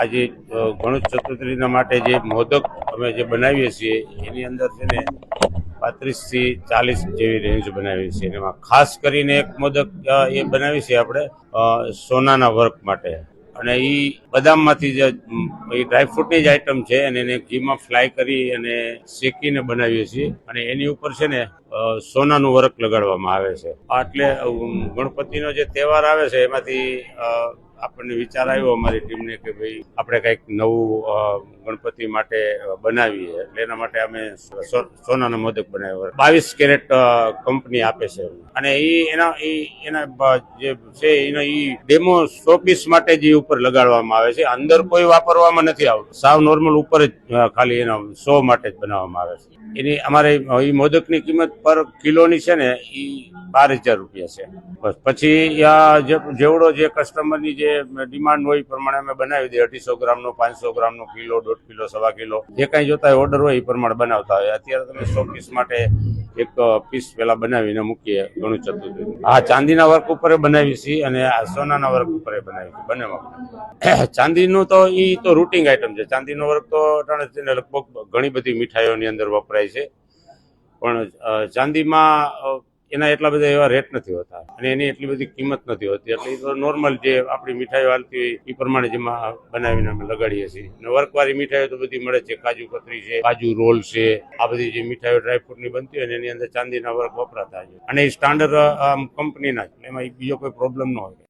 આજે ગણેશ ચતુર્થીના માટે જે મોદક અમે જે બનાવીએ છીએ, એની અંદર છે ને પાંત્રીસથી ચાલીસ જેવી રેન્જ બનાવીએ છીએ. એમાં ખાસ કરીને એક મોદક એ બનાવીએ છીએ આપણે સોનાના વર્ક માટે. અને એ બદામમાંથી જે એ ડ્રાયફ્રૂટની જ આઈટમ છે, અને એને ઘીમાં ફ્રાય કરી અને શેકીને બનાવીએ છીએ. અને એની ઉપર છે ને સોનાનું વર્ક લગાડવામાં આવે છે. એટલે ગણપતિનો જે તહેવાર આવે છે, એમાંથી આપણને વિચાર આવ્યો અમારી ટીમને કે ભાઈ આપણે કંઈક નવું ગણપતિ માટે બનાવીએ. એટલે એના માટે અમે સોનાનો મોદક બનાવ્યો. બાવીસ કેરેટ કંપની આપે છે. અને એ એના એ એના જે છે, એનો એ ડેમો સો પીસ માટે જે ઉપર લગાડવામાં આવે છે. અંદર કોઈ વાપરવામાં નથી આવતું. સાવ નોર્મલ ઉપર જ ખાલી એના સો માટે જ બનાવવામાં આવે છે. એની અમારે એ મોદકની કિંમત પર કિલોની છે ને એ બાર હજાર રૂપિયા છે. પછી જેવડો જે કસ્ટમરની જે ડિમાન્ડ હોય એ પ્રમાણે અમે બનાવી દઈએ. અઢીસો ગ્રામનો, પાંચસો ગ્રામનો કિલો, દોઢ કિલો, સવા કિલો. જે કાંઈ જોતા હોય ઓર્ડર હોય, એ પ્રમાણે બનાવતા હોય. અત્યારે તમે સો પીસ માટે એક પીસ પેલા બનાવીને મૂકીએ, ઘણું ચતુર્થી હા, ચાંદીના વર્ક ઉપર બનાવી છીએ અને આ સોનાના વર્ક ઉપર બનાવી છીએ, બંનેમાં ચાંદીનું તો એ તો રૂટિંગ આઈટમ છે. ચાંદીનો વર્ક તો અટાણે લગભગ ઘણી બધી મીઠાઈઓની અંદર વપરાય છે. પણ ચાંદીમાં એના એટલા બધા એવા રેટ નથી હોતા. અને એની એટલી બધી કિંમત નથી હોતી. એટલે એ નોર્મલ જે આપણી મીઠાઈઓ હાલતી હોય એ પ્રમાણે જેમાં બનાવીને અમે લગાડીએ છીએ. અને વર્કવાળી મીઠાઈઓ તો બધી મળે છે. કાજુ, કતરી છે, કાજુ રોલ છે. આ બધી જે મીઠાઈઓ ડ્રાયફ્રૂટની બનતી હોય એની અંદર ચાંદીના વર્ક વપરાતા છે. અને એ સ્ટાન્ડર્ડ કંપનીના જ. એમાં બીજો કોઈ પ્રોબ્લેમ ન હોય.